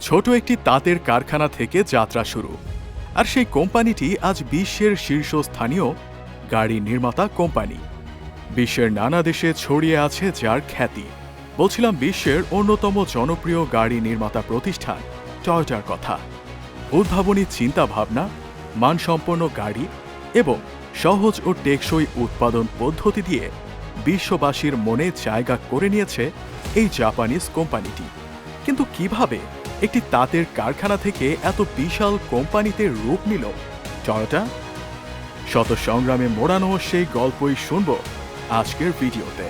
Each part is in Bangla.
ছোট একটি তাঁতের কারখানা থেকে যাত্রা শুরু। আর সেই কোম্পানিটি আজ বিশ্বের শীর্ষস্থানীয় গাড়ি নির্মাতা কোম্পানি। বিশ্বের নানা দেশে ছড়িয়ে আছে যার খ্যাতি। বলছিলাম বিশ্বের অন্যতম জনপ্রিয় গাড়ি নির্মাতা প্রতিষ্ঠান, টয়োটার কথা। উদ্ভাবনী চিন্তাভাবনা, মানসম্পন্ন গাড়ি এবং সহজ ও টেকসই উৎপাদন পদ্ধতি দিয়ে বিশ্ববাসীর মনে জায়গা করে নিয়েছে এই জাপানিজ কোম্পানিটি। কিন্তু কীভাবে একটি তাঁতের কারখানা থেকে এত বিশাল কোম্পানিতে রূপ নিল। টয়োটা শত সংগ্রামে মোড়ানো সেই গল্পই শুনব আজকের ভিডিওতে।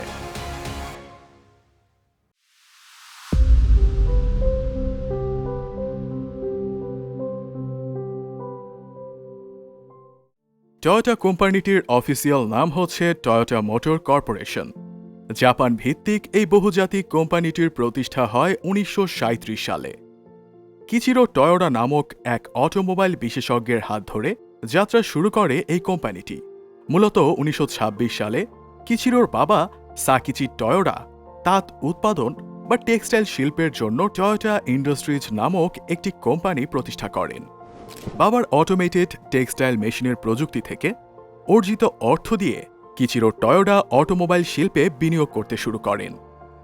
টয়োটা কোম্পানিটির অফিসিয়াল নাম হচ্ছে টয়োটা মোটর কর্পোরেশন। জাপান ভিত্তিক এই বহুজাতিক কোম্পানিটির প্রতিষ্ঠা হয় উনিশশো সাঁইত্রিশ সালে। কিচিরো টয়োডা নামক এক অটোমোবাইল বিশেষজ্ঞের হাত ধরে যাত্রা শুরু করে এই কোম্পানিটি। মূলত উনিশশো ছাব্বিশ সালে কিচিরোর বাবা সাকিচি টয়োডা তাঁত উৎপাদন বা টেক্সটাইল শিল্পের জন্য টয়োটা ইন্ডাস্ট্রিজ নামক একটি কোম্পানি প্রতিষ্ঠা করেন। বাবার অটোমেটেড টেক্সটাইল মেশিনের প্রযুক্তি থেকে অর্জিত অর্থ দিয়ে কিচিরো টয়োডা অটোমোবাইল শিল্পে বিনিয়োগ করতে শুরু করেন।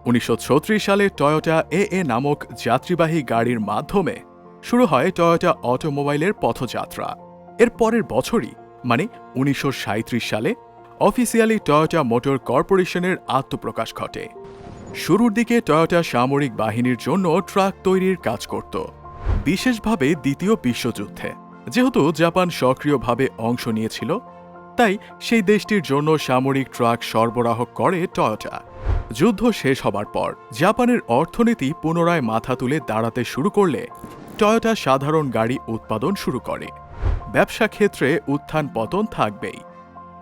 উনিশশো ছত্রিশ সালে টয়োটা এ এ নামক যাত্রীবাহী গাড়ির মাধ্যমে শুরু হয় টয়োটা অটোমোবাইলের পথযাত্রা। এর পরের বছরই মানে উনিশশো সাঁইত্রিশ সালে, অফিসিয়ালি টয়োটা মোটর কর্পোরেশনের আত্মপ্রকাশ ঘটে। শুরুর দিকে টয়োটা সামরিক বাহিনীর জন্য ট্রাক তৈরির কাজ করত, বিশেষভাবে দ্বিতীয় বিশ্বযুদ্ধে। যেহেতু জাপান সক্রিয়ভাবে অংশ নিয়েছিল তাই সেই দেশটির জন্য সামরিক ট্রাক সরবরাহ করে টয়োটা। যুদ্ধ শেষ হবার পর জাপানের অর্থনীতি পুনরায় মাথা তুলে দাঁড়াতে শুরু করলে টয়োটা সাধারণ গাড়ি উৎপাদন শুরু করে। ব্যবসা ক্ষেত্রে উত্থান পতন থাকবেই।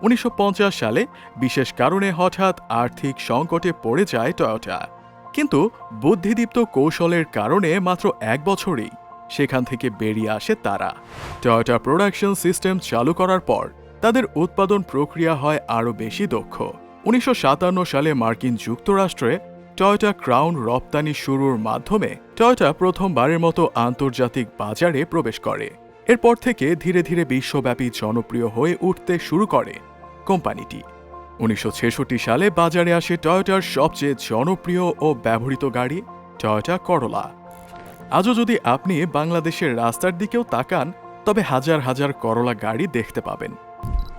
উনিশশো পঞ্চাশ সালে বিশেষ কারণে হঠাৎ আর্থিক সংকটে পড়ে যায় টয়োটা। কিন্তু বুদ্ধিদীপ্ত কৌশলের কারণে মাত্র এক বছরেই সেখান থেকে বেরিয়ে আসে তারা। টয়োটা প্রোডাকশন সিস্টেম চালু করার পর তাদের উৎপাদন প্রক্রিয়া হয় আরও বেশি দক্ষ। উনিশশো সাতান্ন সালে মার্কিন যুক্তরাষ্ট্রে টয়োটা ক্রাউন রপ্তানি শুরুর মাধ্যমে টয়োটা প্রথমবারের মতো আন্তর্জাতিক বাজারে প্রবেশ করে। এরপর থেকে ধীরে ধীরে বিশ্বব্যাপী জনপ্রিয় হয়ে উঠতে শুরু করে কোম্পানিটি। উনিশশো ছেষট্টি সালে বাজারে আসে টয়োটার সবচেয়ে জনপ্রিয় ও ব্যবহৃত গাড়ি, টয়োটা করলা। আজও যদি আপনি বাংলাদেশের রাস্তার দিকেও তাকান, তবে হাজার হাজার করলা গাড়ি দেখতে পাবেন।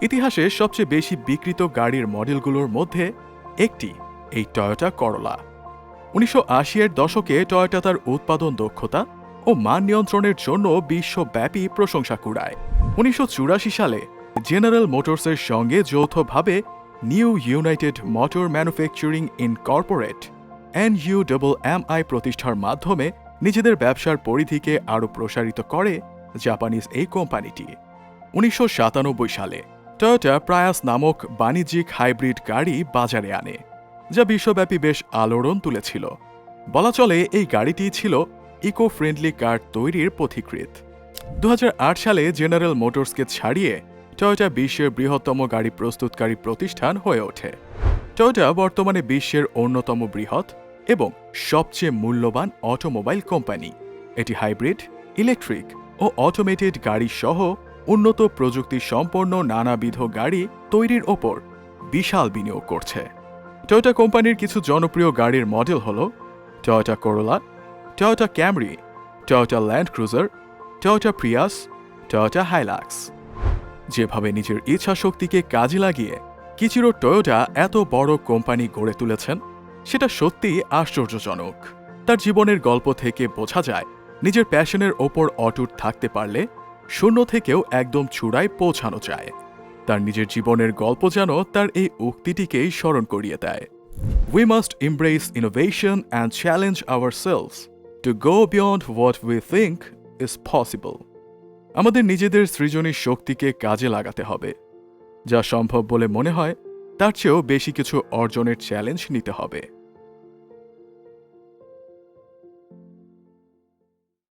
ইতিহাসে সবচেয়ে বেশি বিক্রিত গাড়ির মডেলগুলোর মধ্যে একটি, এই টয়োটা করলা। উনিশশো আশি এর দশকে টয়োটা তার উৎপাদন দক্ষতা ও মান নিয়ন্ত্রণের জন্য বিশ্বব্যাপী প্রশংসা কুড়ায়। উনিশশো চুরাশি সালে জেনারেল মোটরসের সঙ্গে যৌথভাবে New United Motor Manufacturing incorporate এনইউডব্লএমআই প্রতিষ্ঠার মাধ্যমে নিজেদের ব্যবসার পরিধিকে আরও প্রসারিত করে জাপানিজ এই কোম্পানিটি। উনিশশো সাতানব্বই সালে টয়োটা প্রায়াস নামক বাণিজ্যিক হাইব্রিড গাড়ি বাজারে আনে, যা বিশ্বব্যাপী বেশ আলোড়ন তুলেছিল। বলা চলে, এই গাড়িটি ছিল ইকো ফ্রেন্ডলি কার তৈরির পথিকৃত দু হাজার আট সালে জেনারেল মোটরসকে ছাড়িয়ে টয়োটা বিশ্বের বৃহত্তম গাড়ি প্রস্তুতকারী প্রতিষ্ঠান হয়ে ওঠে। টয়োটা বর্তমানে বিশ্বের অন্যতম বৃহৎ এবং সবচেয়ে মূল্যবান অটোমোবাইল কোম্পানি। এটি হাইব্রিড, ইলেকট্রিক ও অটোমেটেড গাড়ি সহ উন্নত প্রযুক্তি সম্পন্ন নানাবিধ গাড়ি তৈরির ওপর বিশাল বিনিয়োগ করছে। টয়োটা কোম্পানির কিছু জনপ্রিয় গাড়ির মডেল হল Toyota Corolla Toyota Camry Toyota Land Cruiser Toyota Prius Toyota Hilux যেভাবে নিজের ইচ্ছা শক্তিকে কাজে লাগিয়ে কিচিরো টয়োটা এত বড় কোম্পানি গড়ে তুলেছেন, সেটা সত্যিই আশ্চর্যজনক। তার জীবনের গল্প থেকে বোঝা যায়, নিজের প্যাশনের ওপর অটুট থাকতে পারলে শূন্য থেকেও একদম চূড়ায় পৌঁছানো যায়। তার নিজের জীবনের গল্প যেন তার এই উক্তিটিকেই স্মরণ করিয়ে দেয়। We must embrace innovation and challenge ourselves to go beyond what we think is possible আমাদের নিজেদের সৃজনী শক্তিকে কাজে লাগাতে হবে। যা সম্ভব বলে মনে হয়, তার চেয়েও বেশি কিছু অর্জনের চ্যালেঞ্জ নিতে হবে।